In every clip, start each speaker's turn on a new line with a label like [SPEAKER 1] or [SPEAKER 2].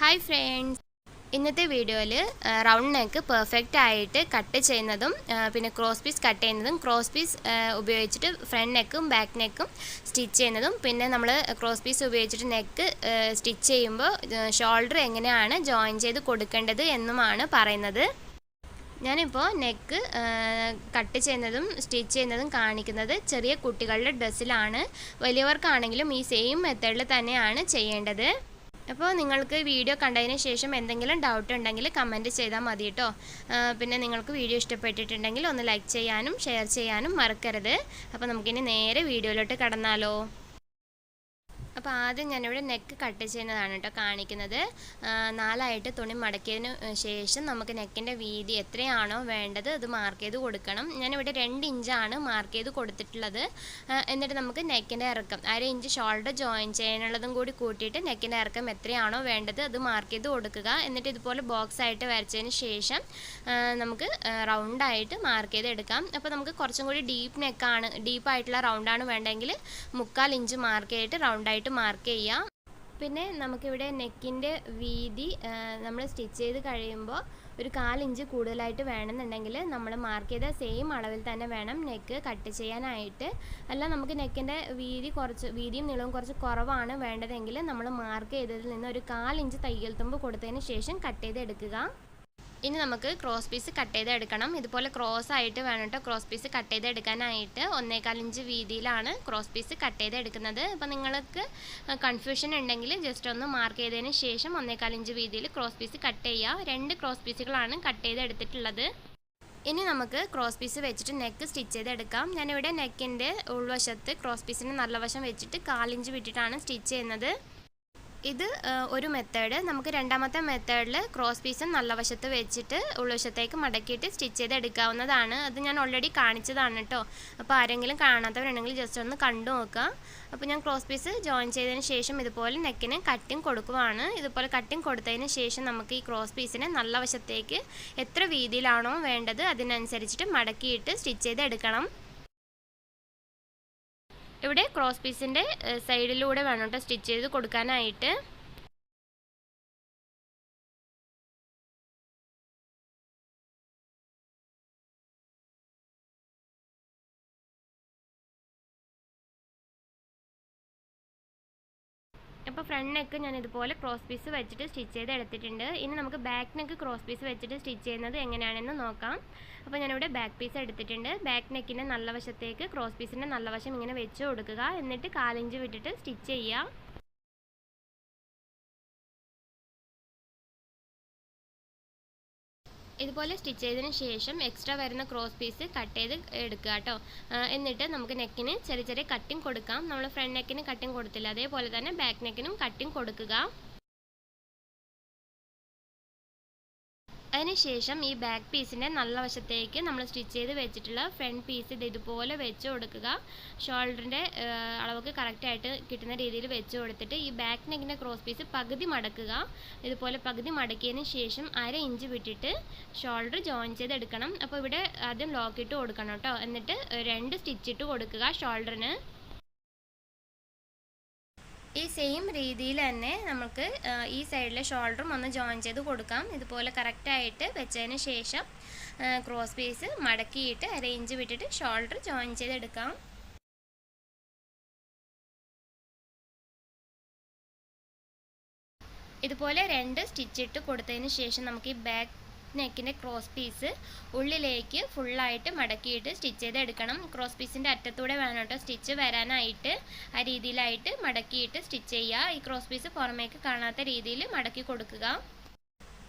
[SPEAKER 1] Hi friends ഇന്നത്തെ വീഡിയോയിൽ round neck perfect ആയിട്ട് കട്ട് ചെയ്യുന്നതും പിന്നെ ക്രോസ് പീസ് കട്ട് ചെയ്യുന്നതും ക്രോസ് പീസ് ഉപയോഗിച്ചിട്ട് ഫ്രണ്ട് നെക്കും ബാക്ക് നെക്കും സ്റ്റിച്ച് ചെയ്യുന്നതും പിന്നെ നമ്മൾ ക്രോസ് പീസ് ഉപയോഗിച്ചിട്ട് നെക്ക് സ്റ്റിച്ച് ചെയ്യുമ്പോൾ ഷോൾഡർ എങ്ങനെയാണ് ജോയിൻ ചെയ്ത് കൊടുക്കേണ്ടത് എന്നുമാണ് പറയുന്നത്. ഞാനിപ്പോൾ നെക്ക് കട്ട് ചെയ്യുന്നതും സ്റ്റിച്ച് ചെയ്യുന്നതും കാണിക്കുന്നത് ചെറിയ കുട്ടികളുടെ ഡ്രസ്സിലാണ് വലിയവർക്കാണെങ്കിലും ഈ സെയിം മെത്തേഡിൽ തന്നെയാണ് ചെയ്യേണ്ടത്. അപ്പോൾ നിങ്ങൾക്ക് വീഡിയോ കണ്ടതിന് ശേഷം എന്തെങ്കിലും ഡൗട്ട് ഉണ്ടെങ്കിൽ കമന്റ് ചെയ്താൽ മതി കേട്ടോ പിന്നെ നിങ്ങൾക്ക് വീഡിയോ ഇഷ്ടപ്പെട്ടിട്ടുണ്ടെങ്കിൽ ഒന്ന് ലൈക്ക് ചെയ്യാനും ഷെയർ ചെയ്യാനും മറക്കരുത്. അപ്പോൾ നമുക്കിനി നേരെ വീഡിയോയിലോട്ട് കടന്നാലോ. അപ്പോൾ ആദ്യം ഞാനിവിടെ നെക്ക് കട്ട് ചെയ്യുന്നതാണ് കേട്ടോ കാണിക്കുന്നത്. നാലായിട്ട് തുണി മടക്കിയതിന് ശേഷം നമുക്ക് നെക്കിന്റെ വീതി എത്രയാണോ വേണ്ടത് അത് മാർക്ക് ചെയ്ത് കൊടുക്കണം. ഞാനിവിടെ രണ്ട് ഇഞ്ചാണ് മാർക്ക് ചെയ്ത് കൊടുത്തിട്ടുള്ളത്. എന്നിട്ട് നമുക്ക് നെക്കിന്റെ ഇറക്കം അര ഇഞ്ച് ഷോൾഡർ ജോയിൻ ചെയ്യാനുള്ളതും കൂടി കൂട്ടിയിട്ട് നെക്കിന്റെ ഇറക്കം എത്രയാണോ വേണ്ടത് അത് മാർക്ക് ചെയ്ത് കൊടുക്കുക. എന്നിട്ട് ഇതുപോലെ ബോക്സ് ആയിട്ട് വരച്ചതിന് ശേഷം നമുക്ക് റൗണ്ടായിട്ട് മാർക്ക് ചെയ്ത് എടുക്കാം. അപ്പോൾ നമുക്ക് കുറച്ചും കൂടി ഡീപ്പ് നെക്കാണ് ഡീപ്പായിട്ടുള്ള റൗണ്ടാണ് വേണ്ടെങ്കിൽ മുക്കാൽ ഇഞ്ച് മാർക്ക് ചെയ്തിട്ട് റൗണ്ടായിട്ട് മാർക്ക് ചെയ്യാം. പിന്നെ നമുക്കിവിടെ നെക്കിന്റെ വീതി നമ്മൾ സ്റ്റിച്ച് ചെയ്ത് കഴിയുമ്പോൾ ഒരു കാലിഞ്ച് കൂടുതലായിട്ട് വേണമെന്നുണ്ടെങ്കിൽ നമ്മൾ മാർക്ക് ചെയ്ത സെയിം അളവിൽ തന്നെ വേണം നെക്ക് കട്ട് ചെയ്യാനായിട്ട്. അല്ല നമുക്ക് നെക്കിന്റെ വീതി കുറച്ച് വീതിയും നീളവും കുറച്ച് കുറവാണ് വേണ്ടതെങ്കിൽ നമ്മൾ മാർക്ക് ചെയ്തതിൽ നിന്ന് ഒരു കാലിഞ്ച് തയ്യൽ തുമ്പ് കൊടുത്തതിന് ശേഷം കട്ട് ചെയ്ത് എടുക്കുക ഇനി നമുക്ക് ക്രോസ് പീസ് കട്ട് ചെയ്ത് എടുക്കണം ഇതുപോലെ ക്രോസ് ആയിട്ട് വേണം കേട്ടോ ക്രോസ് പീസ് കട്ട് ചെയ്ത് എടുക്കാനായിട്ട് ഒന്നേകാൽ ഇഞ്ച് വീതിയിലാണ് ക്രോസ് പീസ് കട്ട് ചെയ്ത് എടുക്കുന്നത് അപ്പോൾ നിങ്ങൾക്ക് കൺഫ്യൂഷൻ ഉണ്ടെങ്കിൽ ജസ്റ്റ് ഒന്ന് മാർക്ക് ചെയ്തതിന് ശേഷം ഒന്നേകാൽ ഇഞ്ച് വീതിയിൽ ക്രോസ് പീസ് കട്ട് ചെയ്യുക രണ്ട് ക്രോസ് പീസുകളാണ് കട്ട് ചെയ്ത് എടുത്തിട്ടുള്ളത് ഇനി നമുക്ക് ക്രോസ് പീസ് വെച്ചിട്ട് നെക്ക് സ്റ്റിച്ച് ചെയ്തെടുക്കാം. ഞാനിവിടെ നെക്കിന്റെ ഉൾവശത്ത് ക്രോസ് പീസിന്റെ നല്ല വശം വെച്ചിട്ട് കാലിഞ്ച് വിട്ടിട്ടാണ് സ്റ്റിച്ച് ചെയ്യുന്നത്. ഇത് ഒരു മെത്തേഡ് നമുക്ക് രണ്ടാമത്തെ മെത്തേഡിൽ ക്രോസ് പീസ് നല്ല വശത്ത് വെച്ചിട്ട് ഉൾവശത്തേക്ക് മടക്കിയിട്ട് സ്റ്റിച്ച് ചെയ്ത് എടുക്കാവുന്നതാണ് അത് ഞാൻ ഓൾറെഡി കാണിച്ചതാണ് കേട്ടോ അപ്പോൾ ആരെങ്കിലും കാണാത്തവരുണ്ടെങ്കിൽ ജസ്റ്റ് ഒന്ന് കണ്ടു നോക്കുക അപ്പോൾ ഞാൻ ക്രോസ് പീസ് ജോയിൻ ചെയ്തതിന് ശേഷം ഇതുപോലെ നെക്കിന് കട്ടിങ് കൊടുക്കുവാണ്. ഇതുപോലെ കട്ടിങ് കൊടുത്തതിന് ശേഷം നമുക്ക് ഈ ക്രോസ് പീസിനെ നല്ല വശത്തേക്ക് എത്ര വീതിയിലാണോ വേണ്ടത് അതിനനുസരിച്ചിട്ട് മടക്കിയിട്ട് സ്റ്റിച്ച് ചെയ്ത് എടുക്കണം ഇവിടെ ക്രോസ് പീസിന്റെ സൈഡിലൂടെ വേണം കേട്ടോ സ്റ്റിച്ച് ചെയ്ത് കൊടുക്കാനായിട്ട്. അപ്പോൾ ഫ്രണ്ട് നെക്ക് ഞാൻ ഇതുപോലെ ക്രോസ് പീസ് വെച്ചിട്ട് സ്റ്റിച്ച് ചെയ്ത് എടുത്തിട്ടുണ്ട്. ഇനി നമുക്ക് ബാക്ക് നെക്ക് ക്രോസ് പീസ് വെച്ചിട്ട് സ്റ്റിച്ച് ചെയ്യുന്നത് എങ്ങനെയാണെന്ന് നോക്കാം. അപ്പോൾ ഞാനിവിടെ ബാക്ക് പീസ് എടുത്തിട്ടുണ്ട്. ബാക്ക് നെക്കിന്റെ നല്ല വശത്തേക്ക് ക്രോസ് പീസിന്റെ നല്ല വശം ഇങ്ങനെ വെച്ച് കൊടുക്കുക. എന്നിട്ട് കാലിഞ്ച് വിട്ടിട്ട് സ്റ്റിച്ച് ചെയ്യുക ഇതുപോലെ സ്റ്റിച്ച് ചെയ്തതിന് ശേഷം എക്സ്ട്രാ വരുന്ന ക്രോസ് പീസ് കട്ട് ചെയ്ത് എടുക്കുക കേട്ടോ എന്നിട്ട് നമുക്ക് നെക്കിന് ചെറിയ ചെറിയ കട്ടിങ് കൊടുക്കാം. നമ്മൾ ഫ്രണ്ട് നെക്കിന് കട്ടിങ് കൊടുത്തില്ല. അതേപോലെ തന്നെ ബാക്ക് നെക്കിനും കട്ടിങ് കൊടുക്കുക. അതിനുശേഷം ഈ ബാക്ക് പീസിന്റെ നല്ല വശത്തേക്ക് നമ്മൾ സ്റ്റിച്ച് ചെയ്ത് വെച്ചിട്ടുള്ള ഫ്രണ്ട് പീസ് ഇത് ഇതുപോലെ വെച്ച് കൊടുക്കുക. ഷോൾഡറിന്റെ അളവൊക്കെ കറക്റ്റായിട്ട് കിട്ടുന്ന രീതിയിൽ വെച്ച് കൊടുത്തിട്ട് ഈ ബാക്ക് നെക്കിന്റെ ക്രോസ് പീസ് പകുതി മടക്കുക. ഇതുപോലെ പകുതി മടക്കിയതിന് ശേഷം അര ഇഞ്ച് വിട്ടിട്ട് ഷോൾഡർ ജോയിൻ ചെയ്തെടുക്കണം. അപ്പോൾ ഇവിടെ ആദ്യം ലോക്ക് ഇട്ട് കൊടുക്കണം കേട്ടോ. എന്നിട്ട് രണ്ട് സ്റ്റിച്ച് ഇട്ട് കൊടുക്കുക ഷോൾഡറിന് ഈ സെയിം രീതിയിൽ തന്നെ നമുക്ക് ഈ സൈഡിലെ ഷോൾഡറും ഒന്ന് ജോയിൻ ചെയ്ത് കൊടുക്കാം. ഇതുപോലെ കറക്റ്റായിട്ട് വെച്ചതിന് ശേഷം ക്രോസ് പീസ് മടക്കിയിട്ട് അരയിഞ്ച് വിട്ടിട്ട് ഷോൾഡർ ജോയിൻ ചെയ്തെടുക്കാം. ഇതുപോലെ രണ്ട് സ്റ്റിച്ച് ഇട്ട് കൊടുത്തതിന് ശേഷം നമുക്ക് ഈ ബാക്ക് നെക്കിന്റെ ക്രോസ് പീസ് ഉള്ളിലേക്ക് ഫുള്ളായിട്ട് മടക്കിയിട്ട് സ്റ്റിച്ച് ചെയ്തെടുക്കണം. ക്രോസ് പീസിന്റെ അറ്റത്തൂടെ വേണം കേട്ടോ സ്റ്റിച്ച് വരാനായിട്ട്. ആ രീതിയിലായിട്ട് മടക്കിയിട്ട് സ്റ്റിച്ച് ചെയ്യുക. ഈ ക്രോസ് പീസ് പുറമേക്ക് കാണാത്ത രീതിയിൽ മടക്കി കൊടുക്കുക.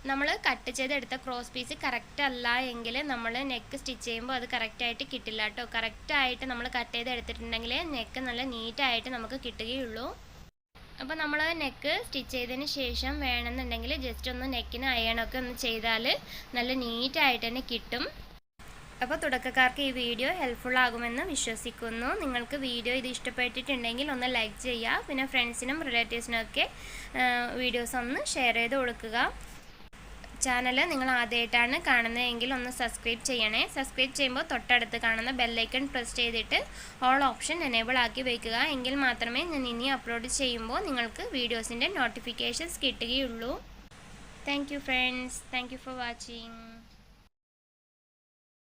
[SPEAKER 1] നമ്മൾ കട്ട് ചെയ്തെടുത്ത ക്രോസ് പീസ് കറക്റ്റ് അല്ല എങ്കിൽ നമ്മൾ നെക്ക് സ്റ്റിച്ച് ചെയ്യുമ്പോൾ അത് കറക്റ്റായിട്ട് കിട്ടില്ല കേട്ടോ. കറക്റ്റായിട്ട് നമ്മൾ കട്ട് ചെയ്ത് എടുത്തിട്ടുണ്ടെങ്കിൽ നെക്ക് നല്ല നീറ്റായിട്ട് നമുക്ക് കിട്ടുകയുള്ളൂ. അപ്പോൾ നമ്മൾ നെക്ക് സ്റ്റിച്ച് ചെയ്തതിന് ശേഷം വേണമെന്നുണ്ടെങ്കിൽ ജസ്റ്റ് ഒന്ന് നെക്കിന് അയണൊക്കെ ഒന്ന് ചെയ്താൽ നല്ല നീറ്റായിട്ട് തന്നെ കിട്ടും. അപ്പോൾ തുടക്കക്കാർക്ക് ഈ വീഡിയോ ഹെൽപ്ഫുൾ ആകുമെന്ന് വിശ്വസിക്കുന്നു. നിങ്ങൾക്ക് വീഡിയോ ഇത് ഇഷ്ടപ്പെട്ടിട്ടുണ്ടെങ്കിൽ ഒന്ന് ലൈക്ക് ചെയ്യുക. പിന്നെ ഫ്രണ്ട്സിനും റിലേറ്റീവ്സിനും ഒക്കെ വീഡിയോസ് ഒന്ന് ഷെയർ ചെയ്ത് കൊടുക്കുക. ചാനൽ നിങ്ങൾ ആദ്യമായിട്ടാണ് കാണുന്നതെങ്കിൽ ഒന്ന് സബ്സ്ക്രൈബ് ചെയ്യണേ. സബ്സ്ക്രൈബ് ചെയ്യുമ്പോൾ തൊട്ടടുത്ത് കാണുന്ന ബെല്ലൈക്കൺ പ്രസ് ചെയ്തിട്ട് ഓൾ ഓപ്ഷൻ എനേബിൾ ആക്കി വയ്ക്കുക എങ്കിൽ മാത്രമേ ഞാൻ ഇനി അപ്ലോഡ് ചെയ്യുമ്പോൾ നിങ്ങൾക്ക് വീഡിയോസിന്റെ നോട്ടിഫിക്കേഷൻസ് കിട്ടുകയുള്ളൂ. Thank you friends thank you for watching